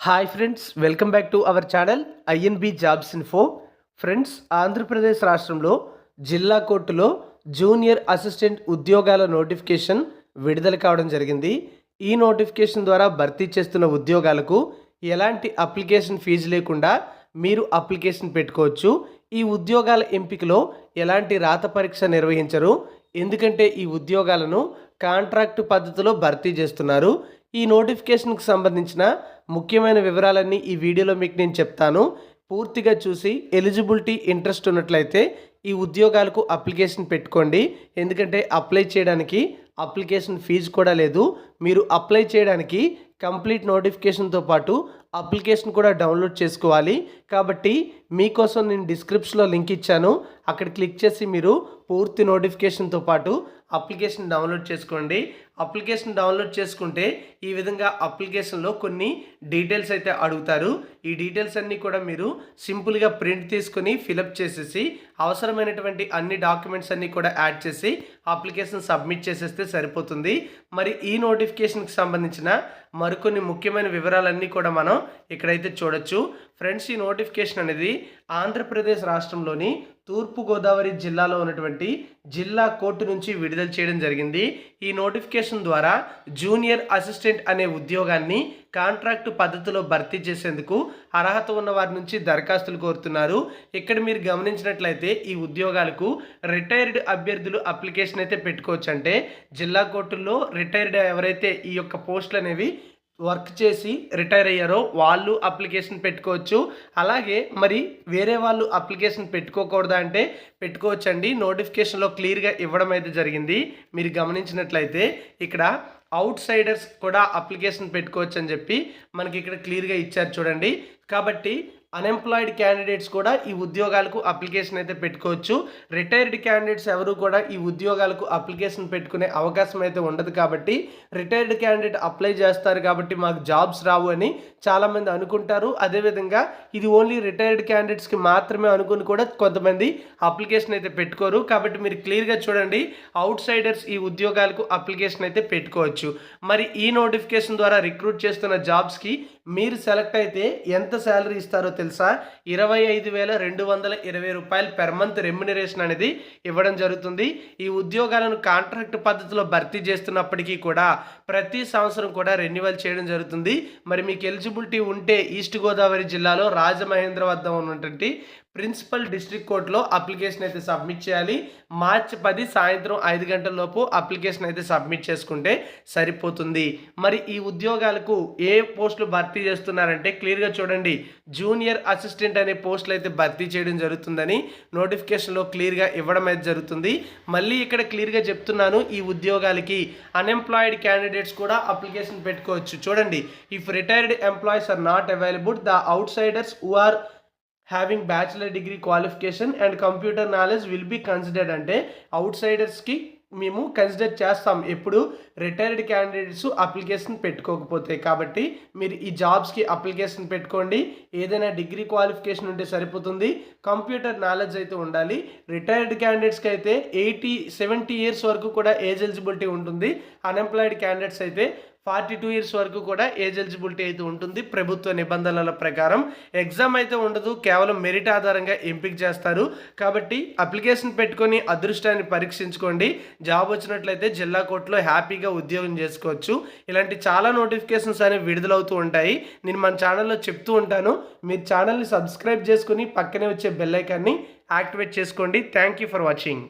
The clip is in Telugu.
Hi friends welcome back to our channel INB jobs info friends Andhra Pradesh రాష్ట్రంలో జిల్లా కోర్టులో జూనియర్ అసిస్టెంట్ ఉద్యోగాల నోటిఫికేషన్ విడుదల కావడం జరిగింది. ఈ నోటిఫికేషన్ ద్వారా భర్తీ చేస్తున్న ఉద్యోగాలకు ఎలాంటి అప్లికేషన్ ఫీజు లేకుండా మీరు అప్లికేషన్ పెట్టుకోవచ్చు. ఈ ఉద్యోగాల ఎంపికలో ఎలాంటి రాత పరీక్ష నిర్వహించరు. ఎందుకంటే ఈ ఉద్యోగాలను కాంట్రాక్టు పద్ధతిలో భర్తీ చేస్తున్నారు. ఈ నోటిఫికేషన్కు సంబంధించిన ముఖ్యమైన వివరాలన్నీ ఈ వీడియోలో మీకు నేను చెప్తాను. పూర్తిగా చూసి ఎలిజిబిలిటీ ఇంట్రెస్ట్ ఉన్నట్లయితే ఈ ఉద్యోగాలకు అప్లికేషన్ పెట్టుకోండి. ఎందుకంటే అప్లై చేయడానికి అప్లికేషన్ ఫీజు కూడా లేదు. మీరు అప్లై చేయడానికి కంప్లీట్ నోటిఫికేషన్తో పాటు అప్లికేషన్ కూడా డౌన్లోడ్ చేసుకోవాలి. కాబట్టి మీకోసం నేను డిస్క్రిప్షన్లో లింక్ ఇచ్చాను. అక్కడ క్లిక్ చేసి మీరు పూర్తి నోటిఫికేషన్తో పాటు అప్లికేషన్ డౌన్లోడ్ చేసుకోండి. అప్లికేషన్ డౌన్లోడ్ చేసుకుంటే ఈ విధంగా అప్లికేషన్లో కొన్ని డీటెయిల్స్ అయితే అడుగుతారు. ఈ డీటెయిల్స్ అన్నీ కూడా మీరు సింపుల్గా ప్రింట్ తీసుకొని ఫిలప్ చేసేసి అవసరమైనటువంటి అన్ని డాక్యుమెంట్స్ అన్నీ కూడా యాడ్ చేసి అప్లికేషన్ సబ్మిట్ చేసేస్తే సరిపోతుంది. మరి ఈ నోటిఫికేషన్కి సంబంధించిన మరికొన్ని ముఖ్యమైన వివరాలన్నీ కూడా మనం ఇక్కడైతే చూడొచ్చు. ఫ్రెండ్స్ ఈ నోటిఫికేషన్ అనేది ఆంధ్రప్రదేశ్ రాష్ట్రంలోని తూర్పుగోదావరి జిల్లాలో ఉన్నటువంటి జిల్లా కోర్టు నుంచి విడుదల చేయడం జరిగింది. ఈ నోటిఫికేషన్ ద్వారా జూనియర్ అసిస్టెంట్ అనే ఉద్యోగాన్ని కాంట్రాక్టు పద్ధతిలో భర్తీ చేసేందుకు అర్హత ఉన్న వారి నుంచి దరఖాస్తులు కోరుతున్నారు. ఇక్కడ మీరు గమనించినట్లయితే ఈ ఉద్యోగాలకు రిటైర్డ్ అభ్యర్థులు అప్లికేషన్ అయితే పెట్టుకోవచ్చు అంటే జిల్లా కోర్టుల్లో రిటైర్డ్ ఎవరైతే ఈ యొక్క పోస్టులు అనేవి వర్క్ చేసి రిటైర్ అయ్యారో వాళ్ళు అప్లికేషన్ పెట్టుకోవచ్చు. అలాగే మరి వేరే వాళ్ళు అప్లికేషన్ పెట్టుకోకూడదా అంటే పెట్టుకోవచ్చండి. నోటిఫికేషన్లో క్లియర్గా ఇవ్వడం అయితే జరిగింది. మీరు గమనించినట్లయితే ఇక్కడ అవుట్ సైడర్స్ కూడా అప్లికేషన్ పెట్టుకోవచ్చు అని చెప్పి మనకి ఇక్కడ క్లియర్గా ఇచ్చారు చూడండి. కాబట్టి అన్ఎంప్లాయిడ్ క్యాండిడేట్స్ కూడా ఈ ఉద్యోగాలకు అప్లికేషన్ అయితే పెట్టుకోవచ్చు. రిటైర్డ్ క్యాండిడేట్స్ ఎవరు కూడా ఈ ఉద్యోగాలకు అప్లికేషన్ పెట్టుకునే అవకాశం అయితే ఉండదు కాబట్టి రిటైర్డ్ క్యాండిడేట్ అప్లై చేస్తారు కాబట్టి మాకు జాబ్స్ రావు అని చాలామంది అనుకుంటారు. అదేవిధంగా ఇది ఓన్లీ రిటైర్డ్ క్యాండిడేట్స్కి మాత్రమే అనుకుని కూడా కొంతమంది అప్లికేషన్ అయితే పెట్టుకోరు. కాబట్టి మీరు క్లియర్గా చూడండి అవుట్ సైడర్స్ ఈ ఉద్యోగాలకు అప్లికేషన్ అయితే పెట్టుకోవచ్చు. మరి ఈ నోటిఫికేషన్ ద్వారా రిక్రూట్ చేస్తున్న జాబ్స్కి మీరు సెలెక్ట్ అయితే ఎంత శాలరీ ఇస్తారో తెలుసా? ఇరవై ఐదు వేల రెండు వందల ఇరవై రూపాయలు పెర్ మంత్ రెమ్యునరేషన్ అనేది ఇవ్వడం జరుగుతుంది. ఈ ఉద్యోగాలను కాంట్రాక్ట్ పద్ధతిలో భర్తీ చేస్తున్నప్పటికీ కూడా ప్రతి సంవత్సరం కూడా రెన్యువల్ చేయడం జరుగుతుంది. మరి మీకు ఎలిజిబిలిటీ ఉంటే ఈస్ట్ గోదావరి జిల్లాలో రాజమహేంద్ర వద్ద ఉన్నటువంటి ప్రిన్సిపల్ డిస్ట్రిక్ట్ కోర్టులో అప్లికేషన్ అయితే సబ్మిట్ చేయాలి. మార్చి పది సాయంత్రం ఐదు గంటల లోపు అప్లికేషన్ అయితే సబ్మిట్ చేసుకుంటే సరిపోతుంది. మరి ఈ ఉద్యోగాలకు ఏ పోస్టులు భర్తీ చేస్తున్నారంటే క్లియర్గా చూడండి. జూనియర్ అసిస్టెంట్ అనే పోస్టులు అయితే భర్తీ చేయడం జరుగుతుందని నోటిఫికేషన్లో క్లియర్గా ఇవ్వడం అయితే జరుగుతుంది. మళ్ళీ ఇక్కడ క్లియర్గా చెప్తున్నాను ఈ ఉద్యోగాలకి అన్ఎంప్లాయిడ్ క్యాండిడేట్స్ కూడా అప్లికేషన్ పెట్టుకోవచ్చు. చూడండి if retired employees are not available the outsiders who are having bachelor degree qualification and computer knowledge will be considered అంటే అవుట్ సైడర్స్కి మేము కన్సిడర్ చేస్తాం. ఎప్పుడు రిటైర్డ్ క్యాండిడేట్స్ అప్లికేషన్ పెట్టుకోకపోతే కాబట్టి మీరు ఈ జాబ్స్కి అప్లికేషన్ పెట్టుకోండి. ఏదైనా డిగ్రీ క్వాలిఫికేషన్ ఉంటే సరిపోతుంది. కంప్యూటర్ నాలెడ్జ్ అయితే ఉండాలి. రిటైర్డ్ క్యాండిడేట్స్కి అయితే ఎయిటీ సెవెంటీ ఇయర్స్ వరకు కూడా ఏజ్ ఎలిజిబిలిటీ ఉంటుంది. అన్ఎంప్లాయిడ్ క్యాండిడేట్స్ అయితే ఫార్టీ టూ ఇయర్స్ వరకు కూడా ఏజ్ ఎలిజిబిలిటీ అయితే ఉంటుంది. ప్రభుత్వ నిబంధనల ప్రకారం ఎగ్జామ్ అయితే ఉండదు. కేవలం మెరిట్ ఆధారంగా ఎంపిక చేస్తారు. కాబట్టి అప్లికేషన్ పెట్టుకొని అదృష్టాన్ని పరీక్షించుకోండి. జాబ్ వచ్చినట్లయితే జిల్లా కోర్టులో హ్యాపీగా ఉద్యోగం చేసుకోవచ్చు. ఇలాంటి చాలా నోటిఫికేషన్స్ అనేవి విడుదలవుతూ ఉంటాయి. నేను మన ఛానల్లో చెప్తూ ఉంటాను. మీరు ఛానల్ని సబ్స్క్రైబ్ చేసుకుని పక్కనే వచ్చే బెల్ ఐకాన్ని యాక్టివేట్ చేసుకోండి. Thank you for watching.